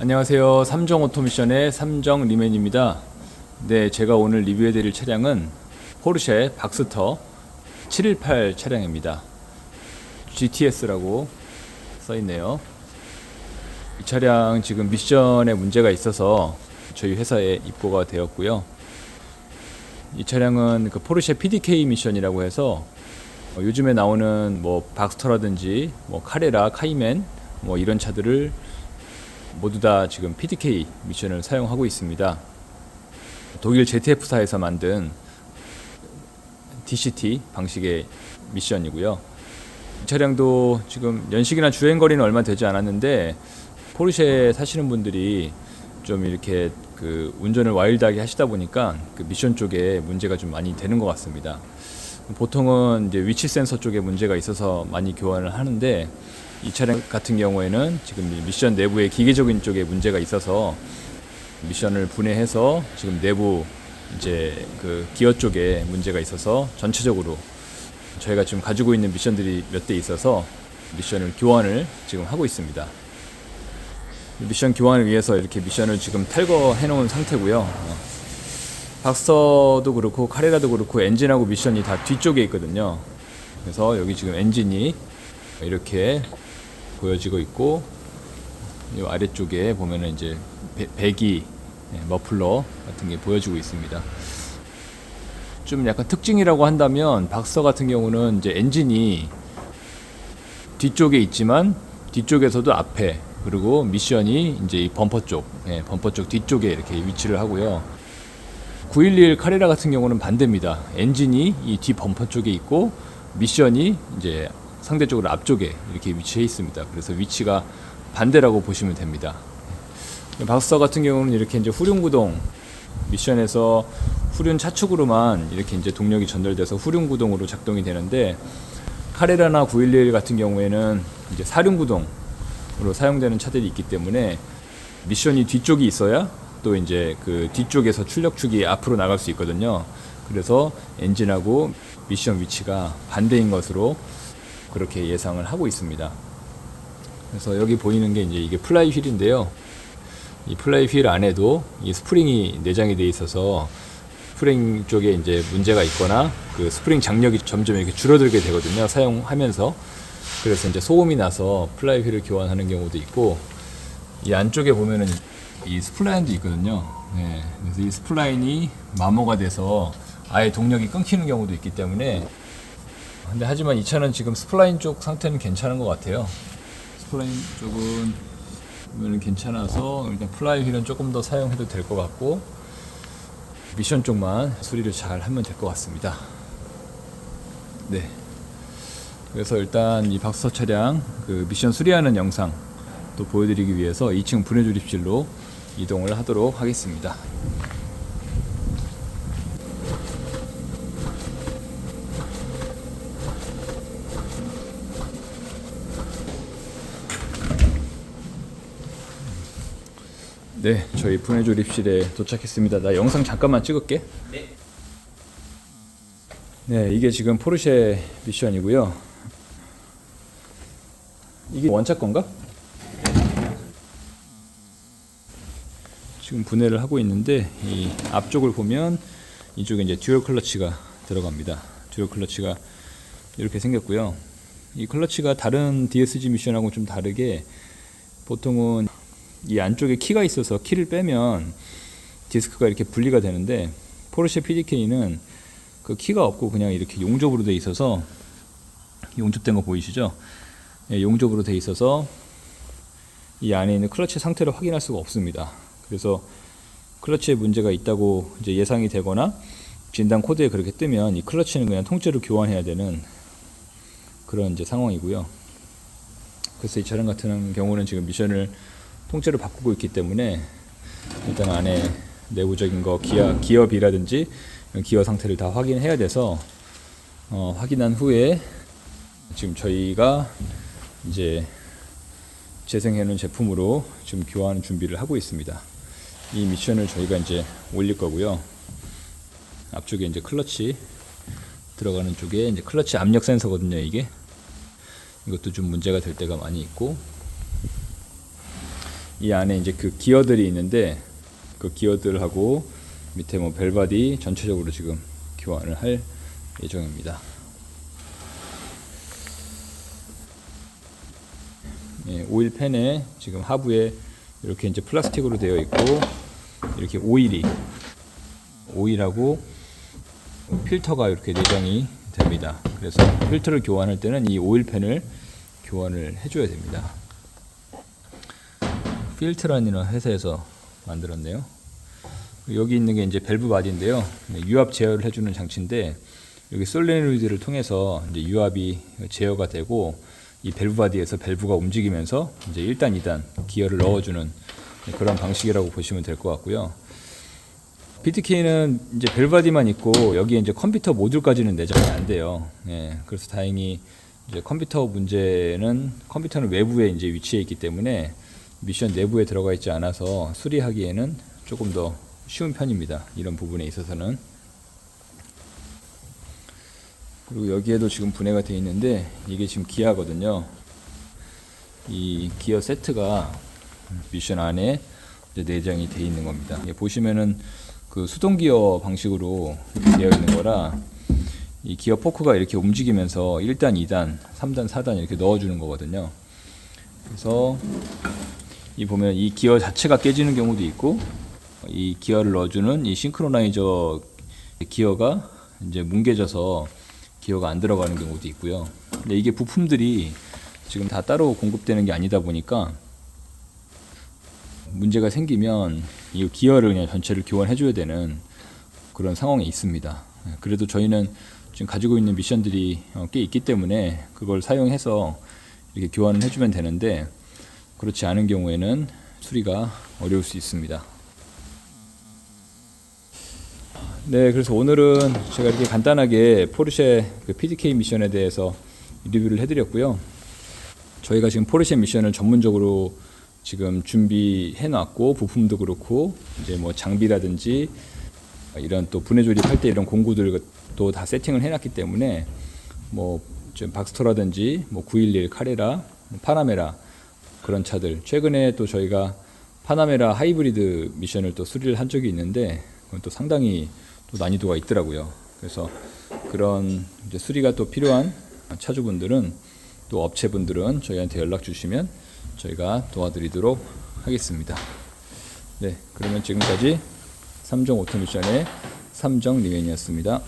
안녕하세요. 삼정 오토미션의 삼정 리맨입니다. 네, 제가 오늘 리뷰해 드릴 차량은 포르쉐 박스터 718 차량입니다. GTS라고 써 있네요. 이 차량 지금 미션에 문제가 있어서 저희 회사에 입고가 되었고요. 이 차량은 그 포르쉐 PDK 미션이라고 해서 어, 요즘에 나오는 뭐 박스터라든지 뭐 카레라, 카이맨 뭐 이런 차들을 모두 다 지금 PDK 미션을 사용하고 있습니다. 독일 ZF사에서 만든 DCT 방식의 미션이고요. 이 차량도 지금 연식이나 주행 거리는 얼마 되지 않았는데 포르쉐 사시는 분들이 좀 이렇게 그 운전을 와일드하게 하시다 보니까 그 미션 쪽에 문제가 좀 많이 되는 것 같습니다. 보통은 이제 위치 센서 쪽에 문제가 있어서 많이 교환을 하는데 이 차량 같은 경우에는 지금 이 미션 내부의 기계적인 쪽에 문제가 있어서 미션을 분해해서 지금 내부 이제 그 기어 쪽에 문제가 있어서 전체적으로 저희가 지금 가지고 있는 미션들이 몇 대 있어서 미션을 교환을 지금 하고 있습니다. 미션 교환을 위해서 이렇게 미션을 지금 탈거해 놓은 상태고요. 어. 박스터도 그렇고 카레라도 그렇고 엔진하고 미션이 다 뒤쪽에 있거든요. 그래서 여기 지금 엔진이 이렇게 보여지고 있고 이 아래쪽에 보면은 이제 배, 배기 예, 머플러 같은 게 보여지고 있습니다. 좀 약간 특징이라고 한다면 박스터 같은 경우는 이제 엔진이 뒤쪽에 있지만 뒤쪽에서도 앞에 그리고 미션이 이제 이 범퍼 쪽, 예, 범퍼 쪽 뒤쪽에 이렇게 위치를 하고요. 911 카레라 같은 경우는 반대입니다. 엔진이 이 뒤 범퍼 쪽에 있고 미션이 이제 상대적으로 앞쪽에 이렇게 위치해 있습니다. 그래서 위치가 반대라고 보시면 됩니다. 박스터 같은 경우는 이렇게 이제 후륜 구동 미션에서 후륜 차축으로만 이렇게 이제 동력이 전달돼서 후륜 구동으로 작동이 되는데 카레라나 911 같은 경우에는 이제 사륜 구동으로 사용되는 차들이 있기 때문에 미션이 뒤쪽이 있어야 또 이제 그 뒤쪽에서 출력축이 앞으로 나갈 수 있거든요. 그래서 엔진하고 미션 위치가 반대인 것으로 그렇게 예상을 하고 있습니다. 그래서 여기 보이는 게 이제 이게 플라이 휠인데요. 이 플라이 휠 안에도 이 스프링이 내장이 돼 있어서 스프링 쪽에 이제 문제가 있거나 그 스프링 장력이 점점 이렇게 줄어들게 되거든요. 사용하면서 그래서 이제 소음이 나서 플라이 휠을 교환하는 경우도 있고 이 안쪽에 보면은 이 스플라인도 있거든요. 네, 그래서 이 스플라인이 마모가 돼서 아예 동력이 끊기는 경우도 있기 때문에 근데 하지만 이 차는 지금 스플라인 쪽 상태는 괜찮은 것 같아요. 스플라인 쪽은 보면은 괜찮아서 일단 플라이 휠은 조금 더 사용해도 될 것 같고 미션 쪽만 수리를 잘 하면 될 것 같습니다. 네. 그래서 일단 이 박서 차량 그 미션 수리하는 영상 또 보여드리기 위해서 2층 분해 조립실로 이동을 하도록 하겠습니다. 네, 저희 분해 조립실에 도착했습니다. 나 영상 잠깐만 찍을게. 네. 네, 이게 지금 포르쉐 미션이고요. 이게 원차 건가? 지금 분해를 하고 있는데 이 앞쪽을 보면 이쪽에 이제 듀얼 클러치가 들어갑니다. 듀얼 클러치가 이렇게 생겼고요. 이 클러치가 다른 DSG 미션하고 좀 다르게 보통은 이 안쪽에 키가 있어서 키를 빼면 디스크가 이렇게 분리가 되는데 포르쉐 PDK는 그 키가 없고 그냥 이렇게 용접으로 돼 있어서 용접된 거 보이시죠? 예, 용접으로 돼 있어서 이 안에 있는 클러치 상태를 확인할 수가 없습니다. 그래서 클러치에 문제가 있다고 이제 예상이 되거나 진단 코드에 그렇게 뜨면 이 클러치는 그냥 통째로 교환해야 되는 그런 이제 상황이고요. 그래서 이 차량 같은 경우는 지금 미션을 통째로 바꾸고 있기 때문에 일단 안에 내부적인 거 기어 기어비라든지 기어 상태를 다 확인해야 돼서 어, 확인한 후에 지금 저희가 이제 재생해 놓은 제품으로 지금 교환 준비를 하고 있습니다. 이 미션을 저희가 이제 올릴 거고요. 앞쪽에 이제 클러치 들어가는 쪽에 이제 클러치 압력 센서거든요, 이게. 이것도 좀 문제가 될 때가 많이 있고 이 안에 이제 그 기어들이 있는데 그 기어들하고 밑에 뭐 벨바디 전체적으로 지금 교환을 할 예정입니다. 예, 오일 팬에 지금 하부에 이렇게 이제 플라스틱으로 되어 있고 이렇게 오일이 오일하고 필터가 이렇게 내장이 됩니다. 그래서 필터를 교환할 때는 이 오일 팬을 교환을 해줘야 됩니다. 필트라는 회사에서 만들었네요. 여기 있는 게 이제 밸브 바디인데요. 네, 유압 제어를 해주는 장치인데 여기 솔레노이드를 통해서 이제 유압이 제어가 되고 이 밸브 바디에서 밸브가 움직이면서 이제 1단, 2단 기어를 넣어주는 그런 방식이라고 보시면 될 것 같고요. BTK는 이제 벨바디만 있고 여기에 이제 컴퓨터 모듈까지는 내장이 안 돼요. 예, 그래서 다행히 이제 컴퓨터 문제는 컴퓨터는 외부에 이제 위치해 있기 때문에 미션 내부에 들어가 있지 않아서 수리하기에는 조금 더 쉬운 편입니다. 이런 부분에 있어서는. 그리고 여기에도 지금 분해가 되어 있는데 이게 지금 기아거든요. 이 기어 세트가 미션 안에 내장이 되어 있는 겁니다. 예, 보시면은 그 수동 기어 방식으로 되어 있는 거라 이 기어 포크가 이렇게 움직이면서 1단, 2단, 3단, 4단 이렇게 넣어주는 거거든요. 그래서 이 보면 이 기어 자체가 깨지는 경우도 있고 이 기어를 넣어주는 이 싱크로나이저 기어가 이제 뭉개져서 기어가 안 들어가는 경우도 있고요. 근데 이게 부품들이 지금 다 따로 공급되는 게 아니다 보니까 문제가 생기면 이 기어를 그냥 전체를 교환해 줘야 되는 그런 상황에 있습니다. 그래도 저희는 지금 가지고 있는 미션들이 어, 꽤 있기 때문에 그걸 사용해서 이렇게 교환을 해주면 되는데 그렇지 않은 경우에는 수리가 어려울 수 있습니다. 네, 그래서 오늘은 제가 이렇게 간단하게 포르쉐 그 PDK 미션에 대해서 리뷰를 해드렸고요. 저희가 지금 포르쉐 미션을 전문적으로 지금 준비해 놨고 부품도 그렇고 이제 뭐 장비라든지 이런 또 분해 조립할 때 이런 공구들도 다 세팅을 해놨기 때문에 뭐 지금 박스터라든지 뭐 911 카레라, 뭐 파나메라 그런 차들 최근에 또 저희가 파나메라 하이브리드 미션을 또 수리를 한 적이 있는데 그건 또 상당히 또 난이도가 있더라고요. 그래서 그런 수리가 또 필요한 차주분들은 또 업체분들은 저희한테 연락 주시면 저희가 도와드리도록 하겠습니다. 네, 그러면 지금까지 3종 오토미션의 3정 리맨이었습니다.